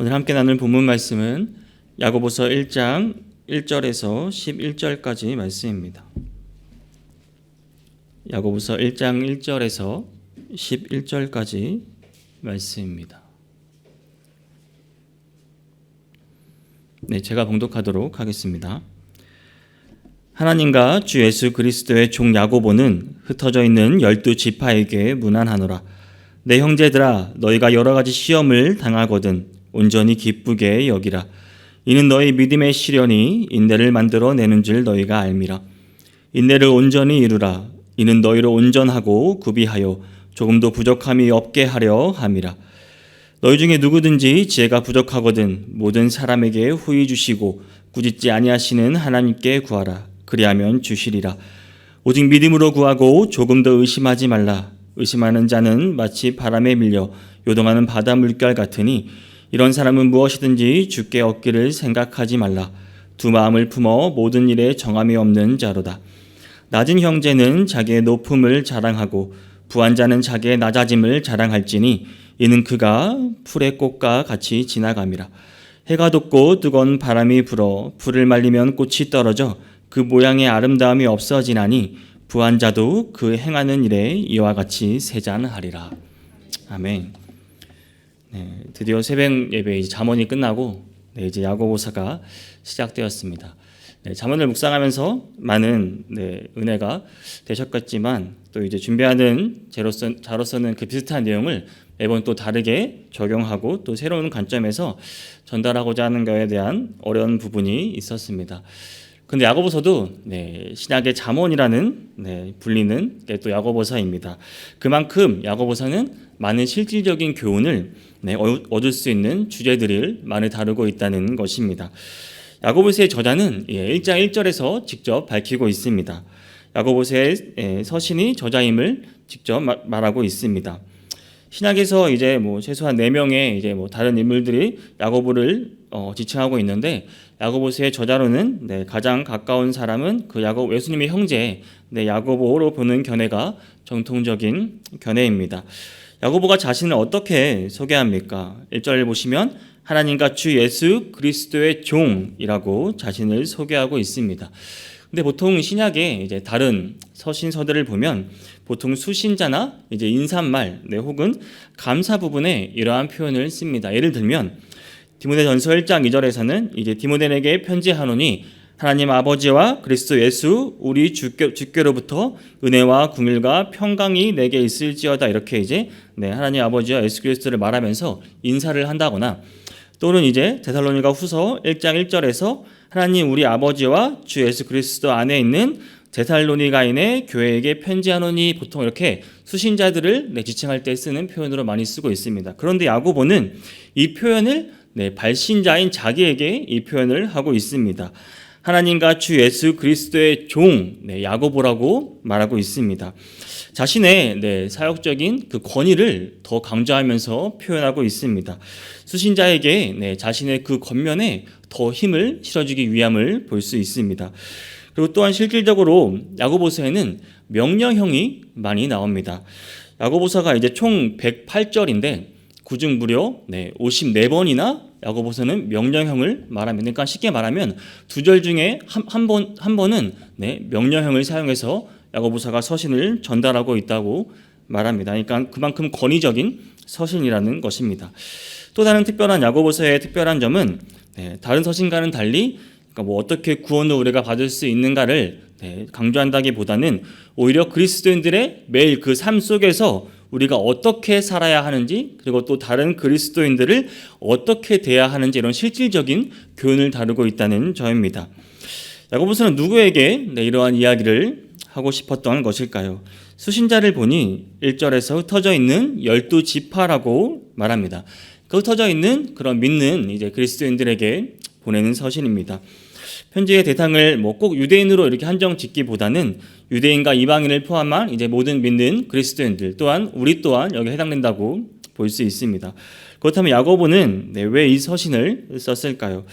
오늘 함께 나눌 본문 말씀은 야고보서 1장 1절에서 11절까지 말씀입니다. 야고보서 1장 1절에서 11절까지 말씀입니다. 네, 제가 봉독하도록 하겠습니다. 하나님과 주 예수 그리스도의 종 야고보는 흩어져 있는 열두 지파에게 문안하노라. 내 형제들아, 너희가 여러 가지 시험을 당하거든 온전히 기쁘게 여기라. 이는 너희 믿음의 시련이 인내를 만들어 내는 줄 너희가 알미라. 인내를 온전히 이루라. 이는 너희를 온전하고 구비하여 조금도 부족함이 없게 하려 함이라. 너희 중에 누구든지 지혜가 부족하거든 모든 사람에게 후히 주시고 꾸짖지 아니하시는 하나님께 구하라. 그리하면 주시리라. 오직 믿음으로 구하고 조금 더 의심하지 말라. 의심하는 자는 마치 바람에 밀려 요동하는 바다 물결 같으니 이런 사람은 무엇이든지 주께 얻기를 생각하지 말라. 두 마음을 품어 모든 일에 정함이 없는 자로다. 낮은 형제는 자기의 높음을 자랑하고 부한 자는 자기의 낮아짐을 자랑할지니 이는 그가 풀의 꽃과 같이 지나감이라. 해가 돋고 뜨거운 바람이 불어 풀을 말리면 꽃이 떨어져 그 모양의 아름다움이 없어지나니 부한 자도 그 행하는 일에 이와 같이 세잔하리라. 아멘. 네, 드디어 새벽 예배 이제 잠언이 끝나고 네, 이제 야고보사가 시작되었습니다. 네, 잠언을 묵상하면서 많은 네, 은혜가 되셨겠지만 또 이제 준비하는 제로서, 자로서는 그 비슷한 내용을 매번 또 다르게 적용하고 또 새로운 관점에서 전달하고자 하는 것에 대한 어려운 부분이 있었습니다. 근데 야고보서도 네, 신약의 잠언이라는 네, 불리는 게 또 야고보서입니다. 그만큼 야고보서는 많은 실질적인 교훈을 네, 얻을 수 있는 주제들을 많이 다루고 있다는 것입니다. 야고보서의 저자는 1장 1절에서 직접 밝히고 있습니다. 야고보서의 서신이 저자임을 직접 말하고 있습니다. 신약에서 이제 뭐 최소한 네 명의 이제 뭐 다른 인물들이 야고보를 어, 지칭하고 있는데 야고보서의 저자로는 네, 가장 가까운 사람은 그 야고 예수님의 형제 네, 야고보로 보는 견해가 정통적인 견해입니다. 야고보가 자신을 어떻게 소개합니까? 1절 보시면 하나님과 주 예수 그리스도의 종이라고 자신을 소개하고 있습니다. 근데 보통 신약에 이제 다른 서신서들을 보면 보통 수신자나 이제 인사말 네, 혹은 감사 부분에 이러한 표현을 씁니다. 예를 들면 디모데전서 1장 2절에서는 이제 디모데에게 편지하노니 하나님 아버지와 그리스도 예수 우리 주께, 주께로부터 은혜와 궁일과 평강이 내게 있을지어다 이렇게 이제 네, 하나님 아버지와 예수 그리스도를 말하면서 인사를 한다거나 또는 이제 데살로니가 후서 1장 1절에서 하나님 우리 아버지와 주 예수 그리스도 안에 있는 데살로니가인의 교회에게 편지하노니 보통 이렇게 수신자들을 네, 지칭할 때 쓰는 표현으로 많이 쓰고 있습니다. 그런데 야고보는 이 표현을 네, 발신자인 자기에게 이 표현을 하고 있습니다. 하나님과 주 예수 그리스도의 종 네, 야고보라고 말하고 있습니다. 자신의 네, 사역적인 그 권위를 더 강조하면서 표현하고 있습니다. 수신자에게 네, 자신의 그 겉면에 더 힘을 실어주기 위함을 볼 수 있습니다. 그리고 또한 실질적으로 야고보서에는 명령형이 많이 나옵니다. 야고보서가 이제 총 108절인데 그중 무려 네, 54번이나 야고보서는 명령형을 말합니다. 그러니까 쉽게 말하면 두 절 중에 한, 한, 번, 한 번은 네, 명령형을 사용해서 야고보서가 서신을 전달하고 있다고 말합니다. 그러니까 그만큼 권위적인 서신이라는 것입니다. 또 다른 특별한 야고보서의 특별한 점은 네, 다른 서신과는 달리 그러니까 뭐 어떻게 구원을 우리가 받을 수 있는가를 네, 강조한다기보다는 오히려 그리스도인들의 매일 그 삶 속에서 우리가 어떻게 살아야 하는지 그리고 또 다른 그리스도인들을 어떻게 대해야 하는지 이런 실질적인 교훈을 다루고 있다는 점입니다. 야고보서는 누구에게 네, 이러한 이야기를 하고 싶었던 것일까요? 수신자를 보니 1절에서 흩어져 있는 열두 지파라고 말합니다. 그 흩어져 있는 그런 믿는 이제 그리스도인들에게 보내는 서신입니다. 편지의 대상을 뭐 꼭 유대인으로 이렇게 한정 짓기보다는 유대인과 이방인을 포함한 이제 모든 믿는 그리스도인들 또한 우리 또한 여기 해당된다고 볼 수 있습니다. 그렇다면 야고보는 네, 왜이 서신을 썼을까요?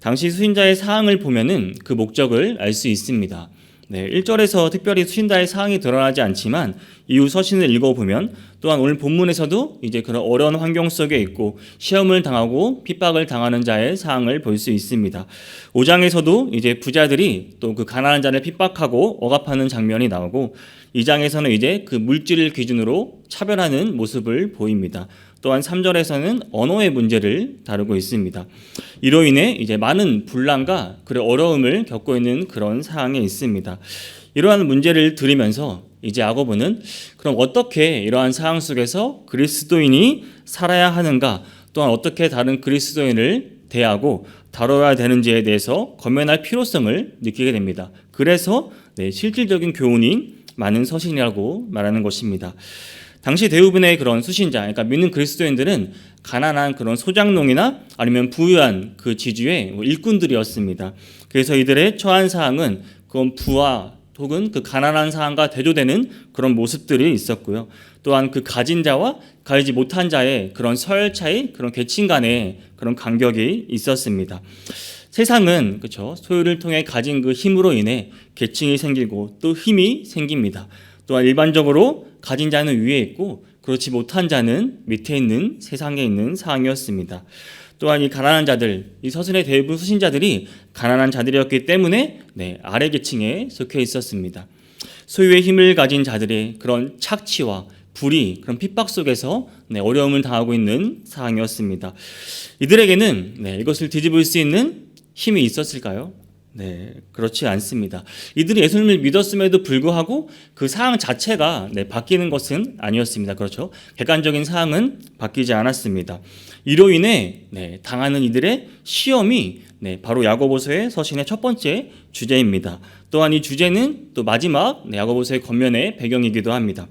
당시 수신자의 사항을 보면은 그 목적을 알 수 있습니다. 네, 1절에서 특별히 수신자의 사항이 드러나지 않지만 이후 서신을 읽어보면 또한 오늘 본문에서도 이제 그런 어려운 환경 속에 있고 시험을 당하고 핍박을 당하는 자의 사항을 볼 수 있습니다. 5장에서도 이제 부자들이 또 그 가난한 자를 핍박하고 억압하는 장면이 나오고 2장에서는 이제 그 물질을 기준으로 차별하는 모습을 보입니다. 또한 3절에서는 언어의 문제를 다루고 있습니다. 이로 인해 이제 많은 분란과 그런 어려움을 겪고 있는 그런 상황에 있습니다. 이러한 문제를 들으면서 이제 야고보는 그럼 어떻게 이러한 상황 속에서 그리스도인이 살아야 하는가 또한 어떻게 다른 그리스도인을 대하고 다뤄야 되는지에 대해서 검면할 필요성을 느끼게 됩니다. 그래서 네, 실질적인 교훈이 많은 서신이라고 말하는 것입니다. 당시 대부분의 그런 수신자, 그러니까 믿는 그리스도인들은 가난한 그런 소장농이나 아니면 부유한 그 지주의 뭐 일꾼들이었습니다. 그래서 이들의 처한 사항은 그건 부와 혹은 그 가난한 사람과 대조되는 그런 모습들이 있었고요. 또한 그 가진 자와 가지지 못한 자의 그런 서열차이, 그런 계층 간의 그런 간격이 있었습니다. 세상은 그렇죠. 소유를 통해 가진 그 힘으로 인해 계층이 생기고 또 힘이 생깁니다. 또한 일반적으로 가진 자는 위에 있고 그렇지 못한 자는 밑에 있는 세상에 있는 상황이었습니다. 또한 이 가난한 자들, 이 서신의 대부분 수신자들이 가난한 자들이었기 때문에 네, 아래 계층에 속해 있었습니다. 소유의 힘을 가진 자들의 그런 착취와 불의, 그런 핍박 속에서 네, 어려움을 당하고 있는 상황이었습니다. 이들에게는 네, 이것을 뒤집을 수 있는 힘이 있었을까요? 네, 그렇지 않습니다. 이들이 예수님을 믿었음에도 불구하고 그 상황 자체가 네, 바뀌는 것은 아니었습니다. 그렇죠? 객관적인 상황은 바뀌지 않았습니다. 이로 인해 네, 당하는 이들의 시험이 네, 바로 야고보서의 서신의 첫 번째 주제입니다. 또한 이 주제는 또 마지막 네, 야고보서의 겉면의 배경이기도 합니다.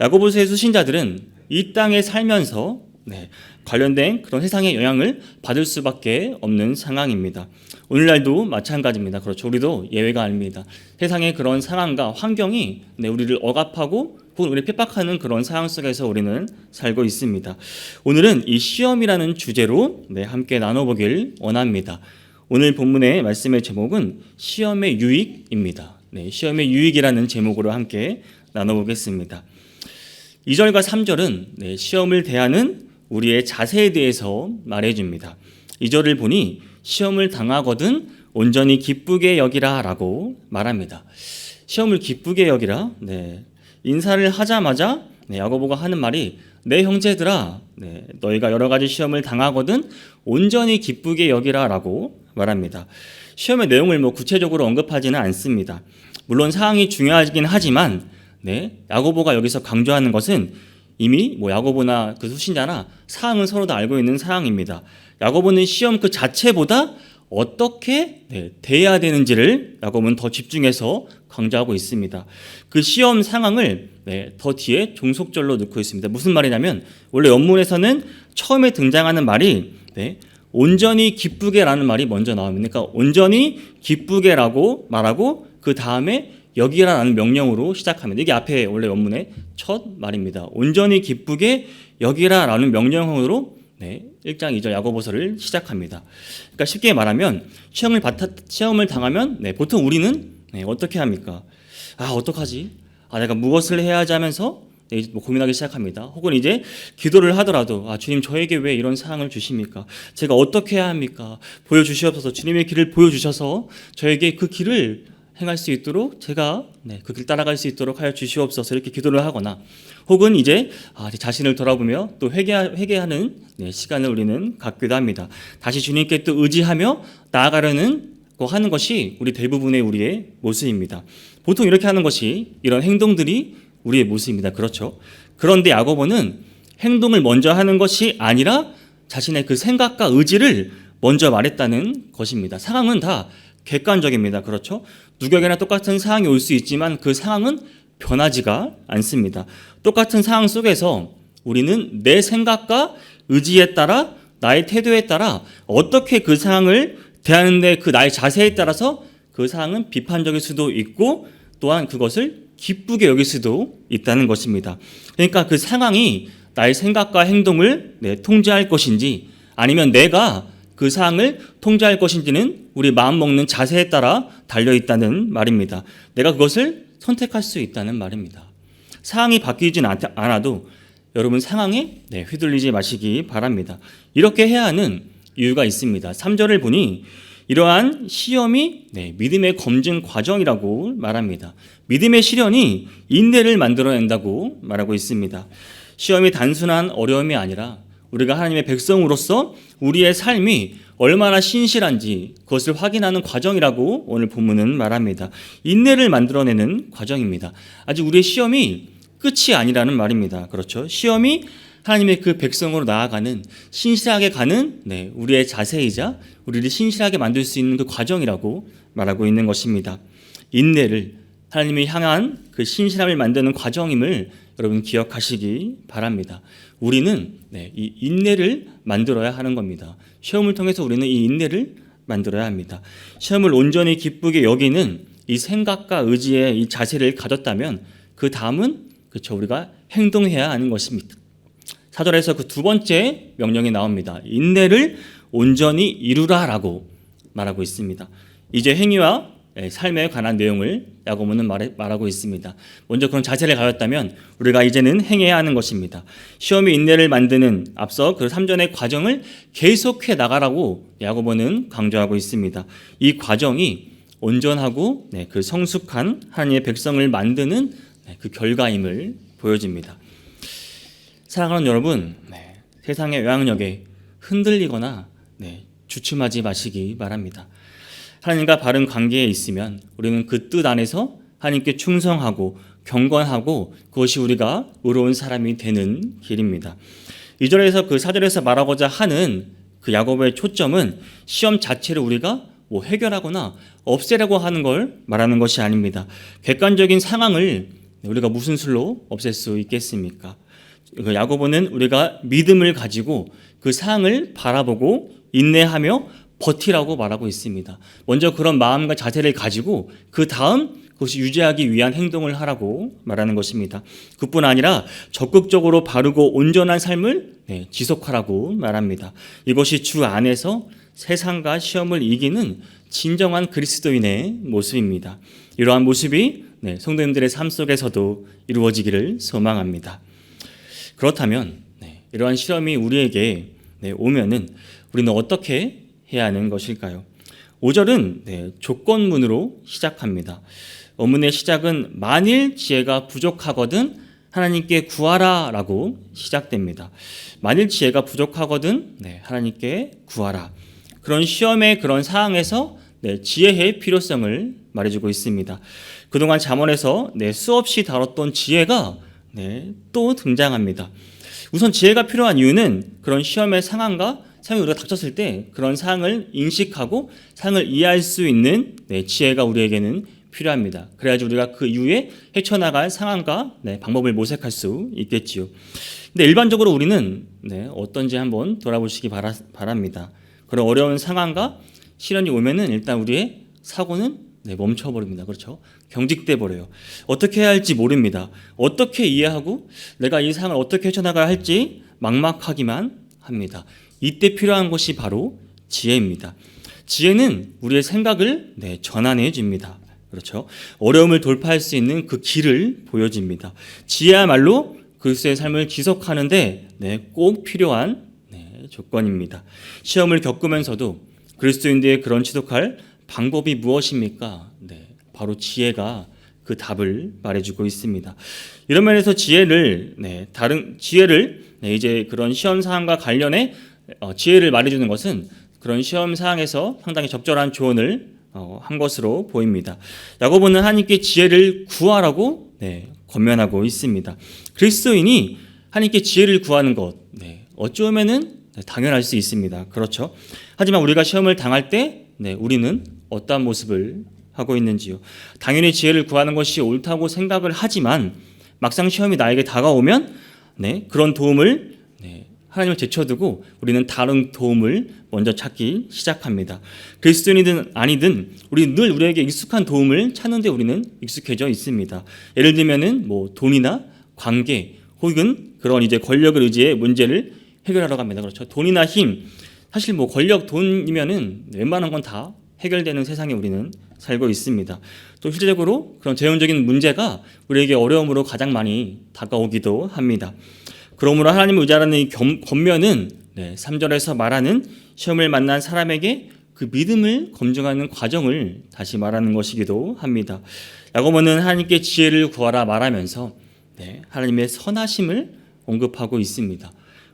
야고보서의 수신자들은 이 땅에 살면서 네, 관련된 그런 세상의 영향을 받을 수밖에 없는 상황입니다. 오늘날도 마찬가지입니다. 그렇죠. 우리도 예외가 아닙니다. 세상의 그런 상황과 환경이 네, 우리를 억압하고 혹은 우리 핍박하는 그런 상황 속에서 우리는 살고 있습니다. 오늘은 이 시험이라는 주제로 네, 함께 나눠보길 원합니다. 오늘 본문의 말씀의 제목은 시험의 유익입니다. 네, 시험의 유익이라는 제목으로 함께 나눠보겠습니다. 2절과 3절은 네, 시험을 대하는 우리의 자세에 대해서 말해줍니다. 2절을 보니 시험을 당하거든 온전히 기쁘게 여기라라고 말합니다. 시험을 기쁘게 여기라. 네. 인사를 하자마자 네, 야고보가 하는 말이 내 형제들아, 네, 너희가 여러 가지 시험을 당하거든 온전히 기쁘게 여기라라고 말합니다. 시험의 내용을 뭐 구체적으로 언급하지는 않습니다. 물론 사항이 중요하긴 하지만 네, 야고보가 여기서 강조하는 것은 이미 뭐 야고보나 그 수신자나 사항은 서로 다 알고 있는 사항입니다. 야고보는 시험 그 자체보다 어떻게 네, 대해야 되는지를 야고보는 더 집중해서 강조하고 있습니다. 그 시험 상황을 네, 더 뒤에 종속절로 넣고 있습니다. 무슨 말이냐면 원래 원문에서는 처음에 등장하는 말이 네, 온전히 기쁘게라는 말이 먼저 나옵니다. 그러니까 온전히 기쁘게라고 말하고 그 다음에 여기라는 명령으로 시작합니다. 이게 앞에 원래 원문의 첫 말입니다. 온전히 기쁘게 여기라라는 명령으로 네, 1장 2절 야고보서를 시작합니다. 그러니까 쉽게 말하면 시험을 받아, 시험을 당하면 네, 보통 우리는 네, 어떻게 합니까? 아 어떡하지? 아 내가 무엇을 해야 하지 하면서 네, 뭐 고민하기 시작합니다. 혹은 이제 기도를 하더라도 아 주님 저에게 왜 이런 사항을 주십니까? 제가 어떻게 해야 합니까? 보여주시옵소서 주님의 길을 보여주셔서 저에게 그 길을 행할 수 있도록 제가 네, 그길 따라갈 수 있도록 하여 주시옵소서 이렇게 기도를 하거나 혹은 이제 아, 자신을 돌아보며 또 회개, 회개하는 네, 시간을 우리는 갖기도 합니다. 다시 주님께 또 의지하며 나아가려는 거 하는 것이 우리 대부분의 우리의 모습입니다. 보통 이렇게 하는 것이 이런 행동들이 우리의 모습입니다. 그렇죠? 그런데 야고보는 행동을 먼저 하는 것이 아니라 자신의 그 생각과 의지를 먼저 말했다는 것입니다. 상황은 다 객관적입니다. 그렇죠? 누구에게나 똑같은 상황이 올 수 있지만 그 상황은 변하지가 않습니다. 똑같은 상황 속에서 우리는 내 생각과 의지에 따라 나의 태도에 따라 어떻게 그 상황을 대하는데 그 나의 자세에 따라서 그 상황은 비판적일 수도 있고 또한 그것을 기쁘게 여길 수도 있다는 것입니다. 그러니까 그 상황이 나의 생각과 행동을 네, 통제할 것인지 아니면 내가 그 상황을 통제할 것인지는 우리 마음 먹는 자세에 따라 달려 있다는 말입니다. 내가 그것을 선택할 수 있다는 말입니다. 상황이 바뀌진 않- 않아도 여러분 상황에 네, 휘둘리지 마시기 바랍니다. 이렇게 해야 하는 이유가 있습니다. 3절을 보니 이러한 시험이 네, 믿음의 검증 과정이라고 말합니다. 믿음의 시련이 인내를 만들어낸다고 말하고 있습니다. 시험이 단순한 어려움이 아니라 우리가 하나님의 백성으로서 우리의 삶이 얼마나 신실한지 그것을 확인하는 과정이라고 오늘 본문은 말합니다. 인내를 만들어내는 과정입니다. 아직 우리의 시험이 끝이 아니라는 말입니다. 그렇죠? 시험이 하나님의 그 백성으로 나아가는 신실하게 가는 네, 우리의 자세이자 우리를 신실하게 만들 수 있는 그 과정이라고 말하고 있는 것입니다. 인내를 하나님이 향한 그 신실함을 만드는 과정임을 여러분 기억하시기 바랍니다. 우리는 네, 이 인내를 만들어야 하는 겁니다. 시험을 통해서 우리는 이 인내를 만들어야 합니다. 시험을 온전히 기쁘게 여기는 이 생각과 의지의 이 자세를 가졌다면 그 다음은 그렇죠 우리가 행동해야 하는 것입니다. 사절에서 그 두 번째 명령이 나옵니다. 인내를 온전히 이루라라고 말하고 있습니다. 이제 행위와 예, 삶에 관한 내용을 야고보는 말하고 있습니다. 먼저 그런 자세를 가졌다면 우리가 이제는 행해야 하는 것입니다. 시험이 인내를 만드는 앞서 그 3전의 과정을 계속해 나가라고 야고보는 강조하고 있습니다. 이 과정이 온전하고 네, 그 성숙한 하나님의 백성을 만드는 네, 그 결과임을 보여집니다. 사랑하는 여러분, 네, 세상의 영향력에 흔들리거나 네, 주춤하지 마시기 바랍니다. 하나님과 바른 관계에 있으면 우리는 그 뜻 안에서 하나님께 충성하고 경건하고 그것이 우리가 의로운 사람이 되는 길입니다. 이절에서 그 4절에서 말하고자 하는 그 야고보의 초점은 시험 자체를 우리가 뭐 해결하거나 없애려고 하는 걸 말하는 것이 아닙니다. 객관적인 상황을 우리가 무슨 수로 없앨 수 있겠습니까? 그 야고보는 우리가 믿음을 가지고 그 상황을 바라보고 인내하며 버티라고 말하고 있습니다. 먼저 그런 마음과 자세를 가지고 그 다음 그것이 유지하기 위한 행동을 하라고 말하는 것입니다. 그뿐 아니라 적극적으로 바르고 온전한 삶을 네, 지속하라고 말합니다. 이것이 주 안에서 세상과 시험을 이기는 진정한 그리스도인의 모습입니다. 이러한 모습이 네, 성도님들의 삶 속에서도 이루어지기를 소망합니다. 그렇다면 네, 이러한 시험이 우리에게 네, 오면은 우리는 어떻게 해야 하는 것일까요? 5절은 네, 조건문으로 시작합니다. 어문의 시작은 만일 지혜가 부족하거든 하나님께 구하라 라고 시작됩니다. 만일 지혜가 부족하거든 네, 하나님께 구하라. 그런 시험의 그런 상황에서 네, 지혜의 필요성을 말해주고 있습니다. 그동안 잠언에서 네, 수없이 다뤘던 지혜가 네, 또 등장합니다. 우선 지혜가 필요한 이유는 그런 시험의 상황과 상황이 우리가 닥쳤을 때 그런 상황을 인식하고 상황을 이해할 수 있는 네, 지혜가 우리에게는 필요합니다. 그래야지 우리가 그 이후에 헤쳐나갈 상황과 네, 방법을 모색할 수 있겠지요. 근데 일반적으로 우리는 네, 어떤지 한번 돌아보시기 바라, 바랍니다. 그런 어려운 상황과 시련이 오면은 일단 우리의 사고는 네, 멈춰버립니다. 그렇죠? 경직돼 버려요. 어떻게 해야 할지 모릅니다. 어떻게 이해하고 내가 이 상황을 어떻게 헤쳐나가야 할지 막막하기만 합니다. 이때 필요한 것이 바로 지혜입니다. 지혜는 우리의 생각을 네, 전환해 줍니다. 그렇죠? 어려움을 돌파할 수 있는 그 길을 보여줍니다. 지혜야말로 그리스도의 삶을 지속하는데 네, 꼭 필요한 네, 조건입니다. 시험을 겪으면서도 그리스도인들의 그런 지속할 방법이 무엇입니까? 네, 바로 지혜가 그 답을 말해주고 있습니다. 이런 면에서 지혜를 네, 다른 지혜를 네, 이제 그런 시험 사항과 관련해 어, 지혜를 말해주는 것은 그런 시험 사항에서 상당히 적절한 조언을 어, 한 것으로 보입니다. 야고보는 하나님께 지혜를 구하라고 네, 권면하고 있습니다. 그리스도인이 하나님께 지혜를 구하는 것 네, 어쩌면은 당연할 수 있습니다. 그렇죠. 하지만 우리가 시험을 당할 때 네, 우리는 어떠한 모습을 하고 있는지요. 당연히 지혜를 구하는 것이 옳다고 생각을 하지만 막상 시험이 나에게 다가오면 네, 그런 도움을 네, 하나님을 제쳐두고 우리는 다른 도움을 먼저 찾기 시작합니다. 그리스도인이든 아니든 우리 늘 우리에게 익숙한 도움을 찾는데 우리는 익숙해져 있습니다. 예를 들면은 뭐 돈이나 관계 혹은 그런 이제 권력을 의지해 문제를 해결하러 갑니다. 그렇죠. 돈이나 힘 사실 뭐 권력 돈이면은 웬만한 건 다 해결되는 세상에 우리는 살고 있습니다. 또 실질적으로 그런 재원적인 문제가 우리에게 어려움으로 가장 많이 다가오기도 합니다. 그러므로 하나님을 의지하는 이 겸- 겉면은 네, 3절에서 말하는 시험을 만난 사람에게 그 믿음을 검증하는 과정을 다시 말하는 것이기도 합니다. 야고보는 하나님께 지혜를 구하라 말하면서 네, 하나님의 선하심을 언급하고 있습니다.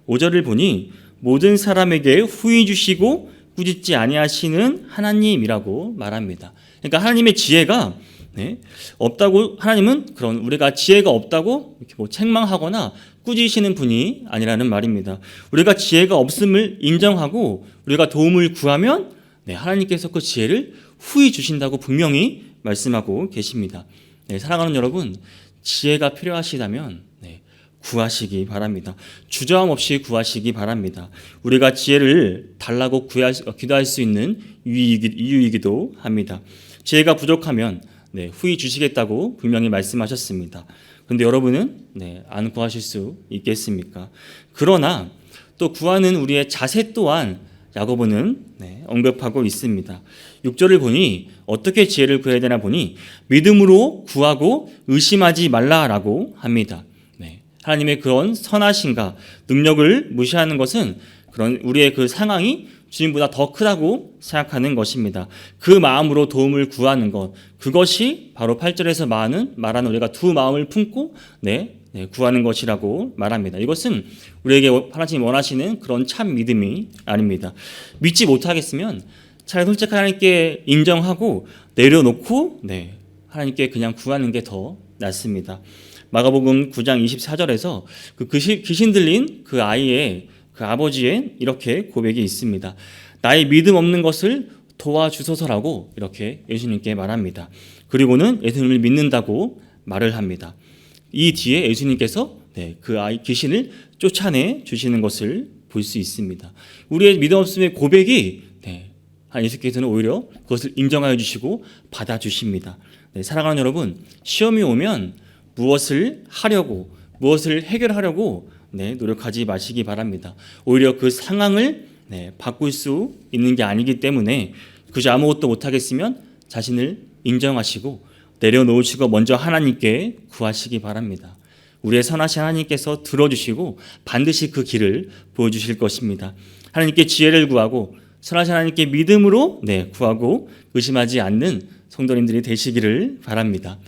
5절을 보니 모든 사람에게 후히 주시고 꾸짖지 아니하시는 하나님이라고 말합니다. 그러니까 하나님의 지혜가 네, 없다고 하나님은 그런 우리가 지혜가 없다고 이렇게 뭐 책망하거나 꾸짖으시는 분이 아니라는 말입니다. 우리가 지혜가 없음을 인정하고 우리가 도움을 구하면 네, 하나님께서 그 지혜를 후히 주신다고 분명히 말씀하고 계십니다. 네, 사랑하는 여러분, 지혜가 필요하시다면 네, 구하시기 바랍니다. 주저함 없이 구하시기 바랍니다. 우리가 지혜를 달라고 구할, 수- 기도할 수 있는 이유이기, 이유이기 도 합니다. 지혜가 부족하면 네, 후히 주시겠다고 분명히 말씀하셨습니다. 근데 여러분은 네, 안 구하실 수 있겠습니까? 그러나 또 구하는 우리의 자세 또한 야고보는 네, 언급하고 있습니다. 6절을 보니 어떻게 지혜를 구해야 되나 보니 믿음으로 구하고 의심하지 말라라고 합니다. 네, 하나님의 그런 선하신가 능력을 무시하는 것은 그런 우리의 그 상황이 주님보다 더 크다고 생각하는 것입니다. 그 마음으로 도움을 구하는 것 그것이 바로 8절에서 말하는 말하는 우리가 두 마음을 품고 네, 네, 구하는 것이라고 말합니다. 이것은 우리에게 하나님 원하시는 그런 참 믿음이 아닙니다. 믿지 못하겠으면 차라리 솔직히 하나님께 인정하고 내려놓고 네, 하나님께 그냥 구하는 게 더 낫습니다. 마가복음 9장 24절에서 그 귀신, 들린 그 아이의 그 아버지의 이렇게 고백이 있습니다. 나의 믿음 없는 것을 도와주소서라고 이렇게 예수님께 말합니다. 그리고는 예수님을 믿는다고 말을 합니다. 이 뒤에 예수님께서 네, 그 아이 귀신을 쫓아내 주시는 것을 볼 수 있습니다. 우리의 믿음 없음의 고백이 네, 한 예수께서는 오히려 그것을 인정하여 주시고 받아 주십니다. 네, 사랑하는 여러분, 시험이 오면 무엇을 하려고 무엇을 해결하려고 네, 노력하지 마시기 바랍니다. 오히려 그 상황을 네, 바꿀 수 있는 게 아니기 때문에 그저 아무것도 못 하겠으면 자신을 인정하시고 내려놓으시고 먼저 하나님께 구하시기 바랍니다. 우리의 선하신 하나님께서 들어주시고 반드시 그 길을 보여주실 것입니다. 하나님께 지혜를 구하고 선하신 하나님께 믿음으로 네, 구하고 의심하지 않는 성도님들이 되시기를 바랍니다.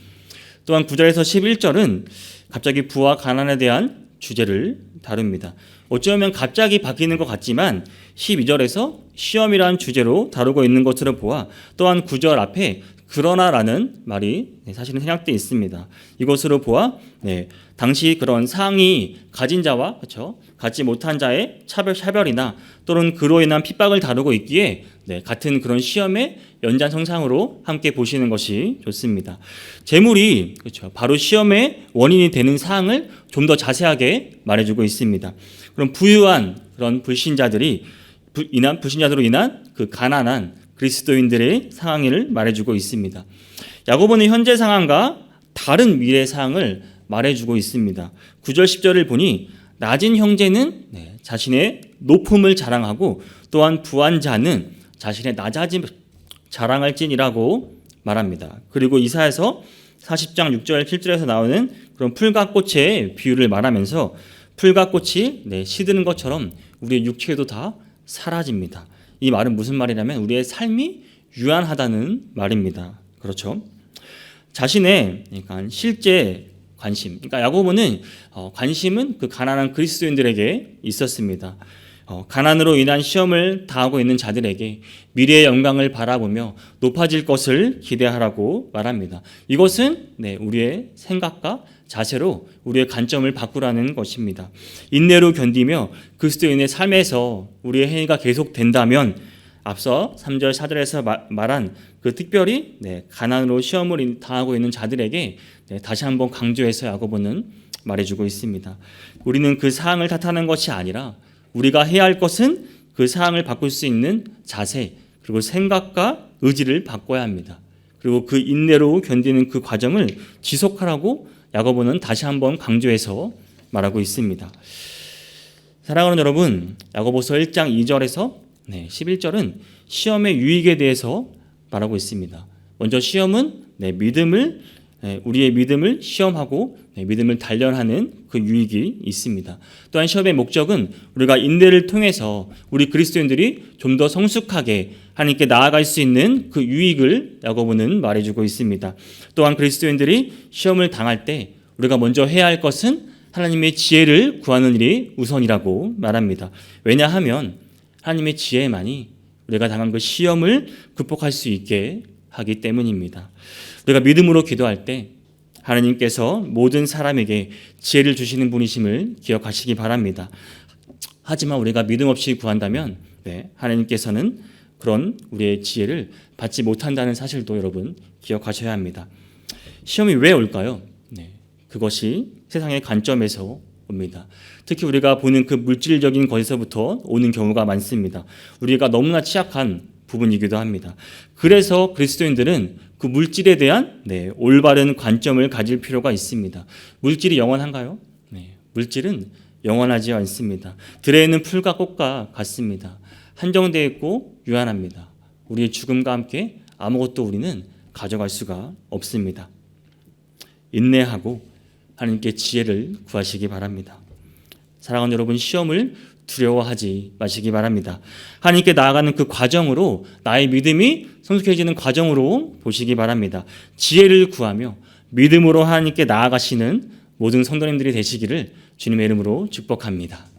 또한 9절에서 11절은 갑자기 부와 가난에 대한 주제를 다룹니다. 어쩌면 갑자기 바뀌는 것 같지만 12절에서 시험이라는 주제로 다루고 있는 것으로 보아 또한 9절 앞에 그러나라는 말이 네, 사실은 생략되어 있습니다. 이것으로 보아 네, 당시 그런 상이 가진 자와 그렇죠? 갖지 못한 자의 차별 차별이나 또는 그로 인한 핍박을 다루고 있기에 네, 같은 그런 시험의 연장 성상으로 함께 보시는 것이 좋습니다. 재물이 그렇죠. 바로 시험의 원인이 되는 사항을 좀 더 자세하게 말해주고 있습니다. 그럼 부유한 그런 불신자들이 부, 인한 불신자들로 인한 그 가난한 그리스도인들의 상황을 말해주고 있습니다. 야고보는 현재 상황과 다른 미래 상황을 말해주고 있습니다. 9절 10절을 보니 낮은 형제는 네, 자신의 높음을 자랑하고 또한 부한 자는 자신의 낮아짐 자랑할진이라고 말합니다. 그리고 이사에서 40장 6절 7절에서 나오는 그런 풀과 꽃의 비유를 말하면서 풀과 꽃이 네, 시드는 것처럼 우리의 육체도 다 사라집니다. 이 말은 무슨 말이냐면 우리의 삶이 유한하다는 말입니다. 그렇죠? 자신의 그러니까 실제 관심. 그러니까 야고보는 어, 관심은 그 가난한 그리스도인들에게 있었습니다. 어, 가난으로 인한 시험을 당하고 있는 자들에게 미래의 영광을 바라보며 높아질 것을 기대하라고 말합니다. 이것은 네, 우리의 생각과 자세로 우리의 관점을 바꾸라는 것입니다. 인내로 견디며 그리스도인의 삶에서 우리의 행위가 계속된다면 앞서 3절 4절에서 마- 말한 그 특별히 네, 가난으로 시험을 당하고 있는 자들에게 네, 다시 한번 강조해서 야고보는 말해주고 있습니다. 우리는 그 사항을 탓하는 것이 아니라 우리가 해야 할 것은 그 사항을 바꿀 수 있는 자세 그리고 생각과 의지를 바꿔야 합니다. 그리고 그 인내로 견디는 그 과정을 지속하라고 야고보는 다시 한번 강조해서 말하고 있습니다. 사랑하는 여러분, 야고보서 1장 2절에서 네, 11절은 시험의 유익에 대해서 말하고 있습니다. 먼저 시험은 네, 믿음을 네, 우리의 믿음을 시험하고 네, 믿음을 단련하는 그 유익이 있습니다. 또한 시험의 목적은 우리가 인내를 통해서 우리 그리스도인들이 좀 더 성숙하게 하나님께 나아갈 수 있는 그 유익을 야고보는 말해주고 있습니다. 또한 그리스도인들이 시험을 당할 때 우리가 먼저 해야 할 것은 하나님의 지혜를 구하는 일이 우선이라고 말합니다. 왜냐하면 하나님의 지혜만이 우리가 당한 그 시험을 극복할 수 있게 하기 때문입니다. 우리가 믿음으로 기도할 때 하나님께서 모든 사람에게 지혜를 주시는 분이심을 기억하시기 바랍니다. 하지만 우리가 믿음 없이 구한다면 네, 하나님께서는 그런 우리의 지혜를 받지 못한다는 사실도 여러분 기억하셔야 합니다. 시험이 왜 올까요? 네, 그것이 세상의 관점에서 옵니다. 특히 우리가 보는 그 물질적인 것에서부터 오는 경우가 많습니다. 우리가 너무나 취약한 부분이기도 합니다. 그래서 그리스도인들은 그 물질에 대한 네, 올바른 관점을 가질 필요가 있습니다. 물질이 영원한가요? 네, 물질은 영원하지 않습니다. 들에 있는 풀과 꽃과 같습니다. 한정되어 있고 유한합니다. 우리의 죽음과 함께 아무것도 우리는 가져갈 수가 없습니다. 인내하고 하나님께 지혜를 구하시기 바랍니다. 사랑하는 여러분, 시험을 두려워하지 마시기 바랍니다. 하나님께 나아가는 그 과정으로 나의 믿음이 성숙해지는 과정으로 보시기 바랍니다. 지혜를 구하며 믿음으로 하나님께 나아가시는 모든 성도님들이 되시기를 주님의 이름으로 축복합니다.